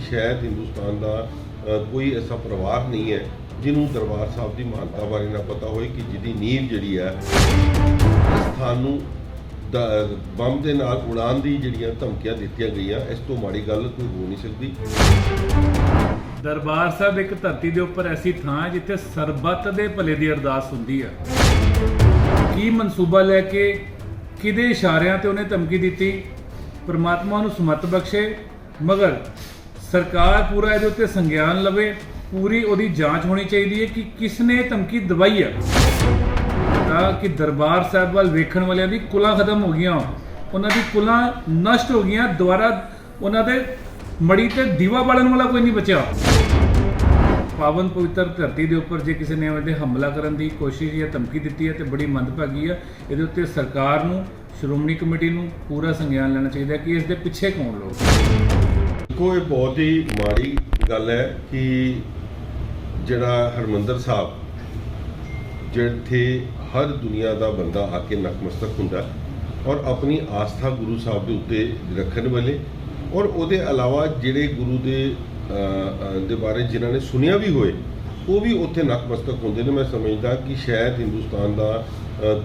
ਸ਼ਾਇਦ ਹਿੰਦੁਸਤਾਨ ਦਾ ਕੋਈ ਐਸਾ ਪਰਿਵਾਰ ਨਹੀਂ ਹੈ ਜਿਹਨੂੰ ਦਰਬਾਰ ਸਾਹਿਬ ਦੀ ਮਾਨਤਾ ਬਾਰੇ ਨਾ ਪਤਾ ਹੋਵੇ ਕਿ ਜਿਹਦੀ ਨੀਂਹ ਜਿਹੜੀ ਹੈ, ਸਥਾਨ ਨੂੰ ਬੰਬ ਦੇ ਨਾਲ ਉਡਾਉਣ ਦੀ ਜਿਹੜੀਆਂ ਧਮਕੀਆਂ ਦਿੱਤੀਆਂ ਗਈਆਂ, ਇਸ ਤੋਂ ਮਾੜੀ ਗੱਲ ਕੋਈ ਹੋ ਨਹੀਂ ਸਕਦੀ। ਦਰਬਾਰ ਸਾਹਿਬ ਇੱਕ ਧਰਤੀ ਦੇ ਉੱਪਰ ਐਸੀ ਥਾਂ ਹੈ ਜਿੱਥੇ ਸਰਬੱਤ ਦੇ ਭਲੇ ਦੀ ਅਰਦਾਸ ਹੁੰਦੀ ਹੈ। ਕੀ ਮਨਸੂਬਾ ਲੈ ਕੇ ਕਿਹਦੇ ਇਸ਼ਾਰਿਆਂ ਤੇ ਉਹਨੇ ਧਮਕੀ ਦਿੱਤੀ? ਪਰਮਾਤਮਾ ਨੂੰ ਸਮਤ ਬਖਸ਼ੇ, ਮਗਰ ਸਰਕਾਰ ਪੂਰਾ ਇਹਦੇ ਉੱਤੇ ਸੰਗਿਆਨ ਲਵੇ, ਪੂਰੀ ਉਹਦੀ ਜਾਂਚ ਹੋਣੀ ਚਾਹੀਦੀ ਹੈ ਕਿ ਕਿਸ ਨੇ ਧਮਕੀ ਦਵਾਈ ਹੈ ਤਾਂ ਕਿ ਦਰਬਾਰ ਸਾਹਿਬ ਵੱਲ ਵੇਖਣ ਵਾਲਿਆਂ ਦੀ ਕੁਲਾਂ ਖਤਮ ਹੋ ਗਈਆਂ ਉਹਨਾਂ ਦੀ ਕੁਲਾਂ ਨਸ਼ਟ ਹੋ ਗਈਆਂ, ਦੁਬਾਰਾ ਉਹਨਾਂ ਦੇ ਮੜੀ ਤੇ ਦੀਵਾ ਬਾਲਣ ਵਾਲਾ ਕੋਈ ਨਹੀਂ ਬਚਿਆ। ਪਾਵਨ ਪਵਿੱਤਰ ਧਰਤੀ ਦੇ ਉੱਪਰ ਜੇ ਕਿਸੇ ਨੇ ਐਵੇਂ ਹਮਲਾ ਕਰਨ ਦੀ ਕੋਸ਼ਿਸ਼ ਜਾਂ ਧਮਕੀ ਦਿੱਤੀ ਹੈ ਤੇ ਬੜੀ ਮੰਦਭਾਗੀ ਹੈ ਇਹਦੇ ਉੱਤੇ ਸਰਕਾਰ ਨੂੰ, ਸ਼੍ਰੋਮਣੀ ਕਮੇਟੀ ਨੂੰ ਪੂਰਾ ਸੰਗਿਆਨ ਲੈਣਾ ਚਾਹੀਦਾ ਕਿ ਇਸ ਦੇ ਪਿੱਛੇ ਕੌਣ ਲੋਕ ਦੇਖੋ, ਇਹ ਬਹੁਤ ਹੀ ਮਾੜੀ ਗੱਲ ਹੈ ਕਿ ਜਿਹੜਾ ਹਰਮੰਦਰ ਸਾਹਿਬ, ਜਿੱਥੇ ਹਰ ਦੁਨੀਆ ਦਾ ਬੰਦਾ ਆ ਕੇ ਨਤਮਸਤਕ ਹੁੰਦਾ ਔਰ ਆਪਣੀ ਆਸਥਾ ਗੁਰੂ ਸਾਹਿਬ ਦੇ ਉੱਤੇ ਰੱਖਣ ਵਾਲੇ, ਔਰ ਉਹਦੇ ਇਲਾਵਾ ਜਿਹੜੇ ਗੁਰੂ ਦੇ ਦੇ ਬਾਰੇ ਜਿਨ੍ਹਾਂ ਨੇ ਸੁਣਿਆ ਵੀ ਹੋਏ, ਉਹ ਵੀ ਉੱਥੇ ਨਕਮਸਤਕ ਹੁੰਦੇ ਨੇ। ਮੈਂ ਸਮਝਦਾ ਕਿ ਸ਼ਾਇਦ ਹਿੰਦੁਸਤਾਨ ਦਾ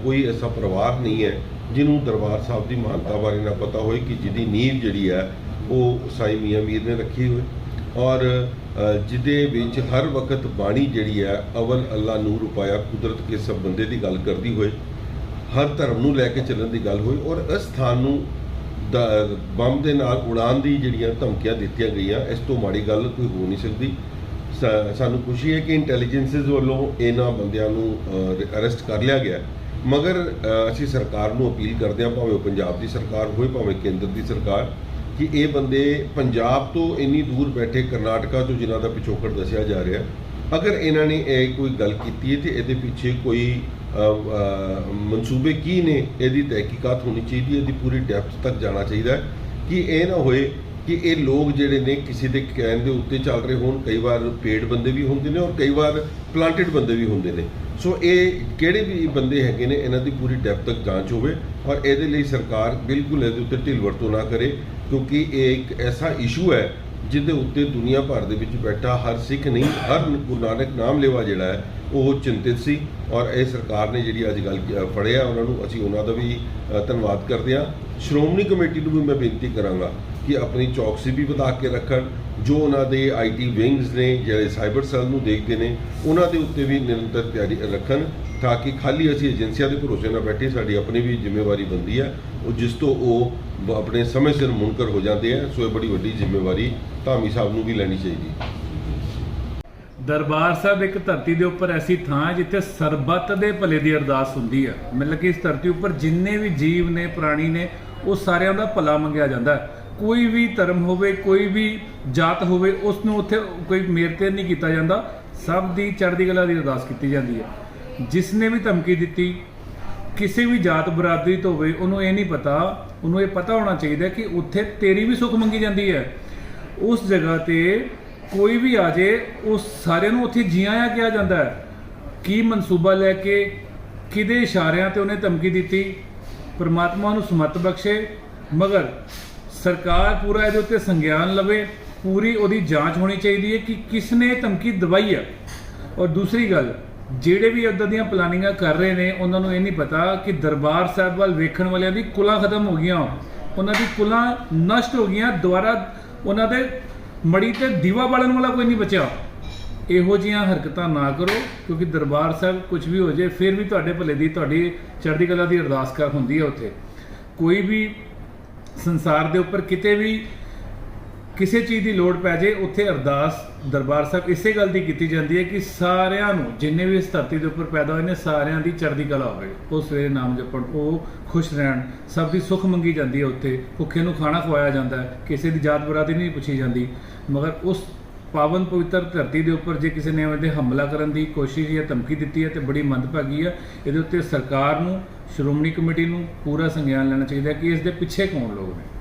ਕੋਈ ਐਸਾ ਪਰਿਵਾਰ ਨਹੀਂ ਹੈ, ਜਿਹਨੂੰ ਦਰਬਾਰ ਸਾਹਿਬ ਦੀ ਮਾਨਤਾ ਬਾਰੇ ਨਾ ਪਤਾ ਹੋਵੇ ਕਿ ਜਿਹਦੀ ਨੀਂਹ ਜਿਹੜੀ ਹੈ ਉਹ ਸਾਈ ਮੀਆਂ ਮੀਰ ਨੇ ਰੱਖੀ ਹੋਈ। ਔਰ ਜਿਹਦੇ ਵਿੱਚ ਹਰ ਵਕਤ ਬਾਣੀ ਜਿਹੜੀ ਹੈ, ਅਵਲ ਅੱਲਾ ਨੂਰ ਉਪਾਇਆ, ਕੁਦਰਤ ਕੇ ਸਭ ਬੰਦੇ ਦੀ ਗੱਲ ਕਰਦੀ ਹੋਏ, ਹਰ ਧਰਮ ਨੂੰ ਲੈ ਕੇ ਚੱਲਣ ਦੀ ਗੱਲ ਹੋਈ। ਔਰ ਇਸ ਸਥਾਨ ਨੂੰ ਬੰਬ ਦੇ ਨਾਲ ਉਡਾਉਣ ਦੀ ਜਿਹੜੀਆਂ ਧਮਕੀਆਂ ਦਿੱਤੀਆਂ ਗਈਆਂ, ਇਸ ਤੋਂ ਮਾੜੀ ਗੱਲ ਕੋਈ ਹੋ ਨਹੀਂ ਸਕਦੀ। ਸਾਨੂੰ ਖੁਸ਼ੀ ਹੈ ਕਿ ਇੰਟੈਲੀਜੈਂਸਸ ਵੱਲੋਂ ਇਹਨਾਂ ਬੰਦਿਆਂ ਨੂੰ ਅਰੈਸਟ ਕਰ ਲਿਆ ਗਿਆ। ਮਗਰ ਅਸੀਂ ਸਰਕਾਰ ਨੂੰ ਅਪੀਲ ਕਰਦੇ ਹਾਂ, ਭਾਵੇਂ ਉਹ ਪੰਜਾਬ ਦੀ ਸਰਕਾਰ ਹੋਵੇ ਭਾਵੇਂ ਕੇਂਦਰ ਦੀ ਸਰਕਾਰ। ਕਿ ਇਹ ਬੰਦੇ ਪੰਜਾਬ ਤੋਂ ਇੰਨੀ ਦੂਰ ਬੈਠੇ ਕਰਨਾਟਕਾ ਤੋਂ ਜਿਨ੍ਹਾਂ ਦਾ ਪਿਛੋਕੜ ਦੱਸਿਆ ਜਾ ਰਿਹਾ, ਅਗਰ ਇਹਨਾਂ ਨੇ ਇਹ ਕੋਈ ਗੱਲ ਕੀਤੀ ਹੈ ਤੇ ਇਹਦੇ ਪਿੱਛੇ ਕੋਈ ਮਨਸੂਬੇ ਕੀ ਨੇ? ਇਹਦੀ ਤਹਿਕੀਕਾਤ ਹੋਣੀ ਚਾਹੀਦੀ ਹੈ, ਇਹਦੀ ਪੂਰੀ ਡੈਪਥ ਤੱਕ ਜਾਣਾ ਚਾਹੀਦਾ ਕਿ ਇਹ ਨਾ ਹੋਏ ਕਿ ਇਹ ਲੋਕ ਜਿਹੜੇ ਨੇ ਕਿਸੇ ਦੇ ਕਹਿਣ ਦੇ ਉੱਤੇ ਚੱਲ ਰਹੇ ਹੋਣ, ਕਈ ਵਾਰ ਪੇਡ ਬੰਦੇ ਵੀ ਹੁੰਦੇ ਨੇ ਔਰ ਕਈ ਵਾਰ ਪਲਾਂਟਡ ਬੰਦੇ ਵੀ ਹੁੰਦੇ ਨੇ। ਸੋ ਇਹ ਕਿਹੜੇ ਵੀ ਬੰਦੇ ਹੈਗੇ ਨੇ, ਇਹਨਾਂ ਦੀ ਪੂਰੀ ਡੈਪਥ ਤੱਕ ਜਾਂਚ ਹੋਵੇ ਔਰ ਇਹਦੇ ਲਈ ਸਰਕਾਰ ਬਿਲਕੁਲ ਇਹਦੇ ਉੱਤੇ ਢਿੱਲ ਵਰਤੋਂ ਨਾ ਕਰੇ, ਕਿਉਂਕਿ ਇਹ ਇੱਕ ਐਸਾ ਇਸ਼ੂ ਹੈ ਜਿਹਦੇ ਉੱਤੇ ਦੁਨੀਆ ਭਰ ਦੇ ਵਿੱਚ ਬੈਠਾ ਹਰ ਸਿੱਖ ਨਹੀਂ, ਹਰ ਗੁਰੂ ਨਾਨਕ ਨਾਮ ਲੇਵਾ ਜਿਹੜਾ ਹੈ, ਉਹ ਚਿੰਤਿਤ ਸੀ ਔਰ ਇਹ ਸਰਕਾਰ ਨੇ ਜਿਹੜੀ ਅੱਜ ਗੱਲ ਫੜਿਆ, ਉਹਨਾਂ ਨੂੰ ਅਸੀਂ ਉਹਨਾਂ ਦਾ ਵੀ ਧੰਨਵਾਦ ਕਰਦੇ ਹਾਂ। ਸ਼੍ਰੋਮਣੀ ਕਮੇਟੀ ਨੂੰ ਵੀ ਮੈਂ ਬੇਨਤੀ ਕਰਾਂਗਾ ਕਿ ਆਪਣੀ ਚੌਕਸੀ ਵੀ ਵਧਾ ਕੇ ਰੱਖਣ, ਜੋ ਉਹਨਾਂ ਦੇ ਆਈਟੀ ਵਿੰਗਸ ਨੇ ਜਿਹੜੇ ਸਾਈਬਰ ਸੈੱਲ ਨੂੰ ਦੇਖਦੇ ਨੇ, ਉਹਨਾਂ ਦੇ ਉੱਤੇ ਵੀ ਨਿਰੰਤਰ ਤਿਆਰੀ ਰੱਖਣ ਤਾਂ ਕਿ ਖਾਲੀ ਅਸੀਂ ਏਜੰਸੀਆਂ ਦੇ ਭਰੋਸੇ ਨਾ ਬੈਠੇ, ਸਾਡੀ ਆਪਣੀ ਵੀ ਜ਼ਿੰਮੇਵਾਰੀ ਬਣਦੀ ਹੈ, ਉਹ ਜਿਸ ਤੋਂ ਉਹ ਆਪਣੇ ਸਮੇਂ ਸਿਰ ਮੁਨਕਰ ਹੋ ਜਾਂਦੇ ਆ ਸੋ ਇਹ ਬੜੀ ਵੱਡੀ ਜ਼ਿੰਮੇਵਾਰੀ ਧਾਮੀ ਸਾਹਿਬ ਨੂੰ ਵੀ ਲੈਣੀ ਚਾਹੀਦੀ ਦਰਬਾਰ ਸਾਹਿਬ ਇੱਕ ਧਰਤੀ ਦੇ ਉੱਪਰ ਐਸੀ ਥਾਂ ਹੈ ਜਿੱਥੇ ਸਰਬੱਤ ਦੇ ਭਲੇ ਦੀ ਅਰਦਾਸ ਹੁੰਦੀ ਹੈ। ਮਤਲਬ ਕਿ ਇਸ ਧਰਤੀ ਉੱਪਰ ਜਿੰਨੇ ਵੀ ਜੀਵ ਨੇ, ਪ੍ਰਾਣੀ ਨੇ, ਉਹ ਸਾਰਿਆਂ ਦਾ ਭਲਾ ਮੰਗਿਆ ਜਾਂਦਾ ਹੈ। ਕੋਈ ਵੀ ਧਰਮ ਹੋਵੇ, ਕੋਈ ਵੀ ਜਾਤ ਹੋਵੇ ਉਸ ਨੂੰ ਉੱਥੇ ਕੋਈ ਮੇਰ ਮੇਰਤੇ ਨਹੀਂ ਕੀਤਾ ਜਾਂਦਾ। ਸਭ ਦੀ ਚੜ੍ਹਦੀ ਕਲਾ ਦੀ ਅਰਦਾਸ ਕੀਤੀ ਜਾਂਦੀ ਹੈ। ਜਿਸ ਨੇ ਵੀ ਧਮਕੀ ਦਿੱਤੀ, ਕਿਸੇ ਵੀ ਜਾਤ ਬਰਾਦਰੀ ਤੋਂ ਹੋਵੇ, ਉਹਨੂੰ ਇਹ ਨਹੀਂ ਪਤਾ, ਉਹਨੂੰ ਇਹ ਪਤਾ ਹੋਣਾ ਚਾਹੀਦਾ ਕਿ ਉੱਥੇ ਤੇਰੀ ਵੀ ਸੁੱਖ ਮੰਗੀ ਜਾਂਦੀ ਹੈ। ਉਸ ਜਗ੍ਹਾ ਤੇ ਕੋਈ ਵੀ ਆ ਜੇ ਉਸ ਸਾਰਿਆਂ ਨੂੰ ਉੱਥੇ ਜੀਆਂ ਆਇਆਂ ਕਿਹਾ ਜਾਂਦਾ ਹੈ। ਕੀ ਮਨਸੂਬਾ ਲੈ ਕੇ, ਕਿਹਦੇ ਇਸ਼ਾਰਿਆਂ ਤੇ ਉਹਨੇ ਧਮਕੀ ਦਿੱਤੀ? ਪਰਮਾਤਮਾ ਨੂੰ ਸਮਤ ਬਖਸ਼ੇ। ਮਗਰ ਸਰਕਾਰ ਪੂਰਾ ਇਹਦੇ ਉੱਤੇ ਸੰਗਿਆਨ ਲਵੇ, ਪੂਰੀ ਉਹਦੀ ਜਾਂਚ ਹੋਣੀ ਚਾਹੀਦੀ ਹੈ ਕਿ ਕਿਸ ਨੇ ਧਮਕੀ ਦਵਾਈ ਹੈ ਔਰ ਦੂਸਰੀ ਗੱਲ, ਜਿਹੜੇ ਵੀ ਉੱਦਾਂ ਦੀਆਂ ਪਲਾਨਿੰਗਾਂ ਕਰ ਰਹੇ ਨੇ, ਉਹਨਾਂ ਨੂੰ ਇਹ ਨਹੀਂ ਪਤਾ ਕਿ ਦਰਬਾਰ ਸਾਹਿਬ ਵੱਲ ਵੇਖਣ ਵਾਲਿਆਂ ਦੀ ਕੁਲਾਂ ਖਤਮ ਹੋ ਗਈਆਂ। ਉਹਨਾਂ ਦੀ ਕੁਲਾਂ ਨਸ਼ਟ ਹੋ ਗਈਆਂ, ਦੁਬਾਰਾ ਉਹਨਾਂ ਦੇ ਮੜੀ ਤੇ ਦੀਵਾ ਬਾਲਣ ਵਾਲਾ ਕੋਈ ਨਹੀਂ ਬਚਿਆ। ਇਹੋ ਜਿਹੀਆਂ ਹਰਕਤਾਂ ਨਾ ਕਰੋ, ਕਿਉਂਕਿ ਦਰਬਾਰ ਸਾਹਿਬ ਕੁਝ ਵੀ ਹੋ ਜਾਏ, ਫਿਰ ਵੀ ਤੁਹਾਡੇ ਭਲੇ ਦੀ ਤੁਹਾਡੀ ਚੜ੍ਹਦੀ ਕਲਾ ਦੀ ਅਰਦਾਸ ਕਰ ਹੁੰਦੀ ਹੈ ਉੱਥੇ। ਕੋਈ ਵੀ ਸੰਸਾਰ ਦੇ ਉੱਪਰ ਕਿਤੇ ਵੀ ਕਿਸੇ ਚੀਜ਼ ਦੀ ਲੋੜ ਪੈ ਜੇ, ਉੱਥੇ ਅਰਦਾਸ, ਦਰਬਾਰ ਸਾਹਿਬ ਇਸੇ ਗੱਲ ਦੀ ਕੀਤੀ ਜਾਂਦੀ ਹੈ ਕਿ ਸਾਰਿਆਂ ਨੂੰ, ਜਿੰਨੇ ਵੀ ਇਸ ਧਰਤੀ ਦੇ ਉੱਪਰ ਪੈਦਾ ਹੋਏ ਨੇ, ਸਾਰਿਆਂ ਦੀ ਚੜ੍ਹਦੀ ਕਲਾ ਹੋਵੇ। ਉਹ ਸਵੇਰੇ ਨਾਮ ਜਪਣ, ਉਹ ਖੁਸ਼ ਰਹਿਣ, ਸਭ ਦੀ ਸੁੱਖ ਮੰਗੀ ਜਾਂਦੀ ਹੈ ਉੱਥੇ। ਭੁੱਖੇ ਨੂੰ ਖਾਣਾ ਖਵਾਇਆ ਜਾਂਦਾ ਹੈ, ਕਿਸੇ ਦੀ ਜਾਤ ਬਰਾਦਰੀ ਨਹੀਂ ਪੁੱਛੀ ਜਾਂਦੀ। ਮਗਰ ਉਸ ਪਾਵਨ ਪਵਿੱਤਰ ਧਰਤੀ ਦੇ ਉੱਪਰ ਜੇ ਕਿਸੇ ਨੇ ਐਵੇਂ ਹਮਲਾ ਕਰਨ ਦੀ ਕੋਸ਼ਿਸ਼ ਜਾਂ ਧਮਕੀ ਦਿੱਤੀ ਹੈ ਤੇ ਬੜੀ ਮੰਦਭਾਗੀ ਹੈ। ਇਹਦੇ ਉੱਤੇ ਸਰਕਾਰ ਨੂੰ, ਸ਼੍ਰੋਮਣੀ ਕਮੇਟੀ ਨੂੰ ਪੂਰਾ ਸੰਗਿਆਨ ਲੈਣਾ ਚਾਹੀਦਾ ਕਿ ਇਸ ਦੇ ਪਿੱਛੇ ਕੌਣ ਲੋਕ ਨੇ।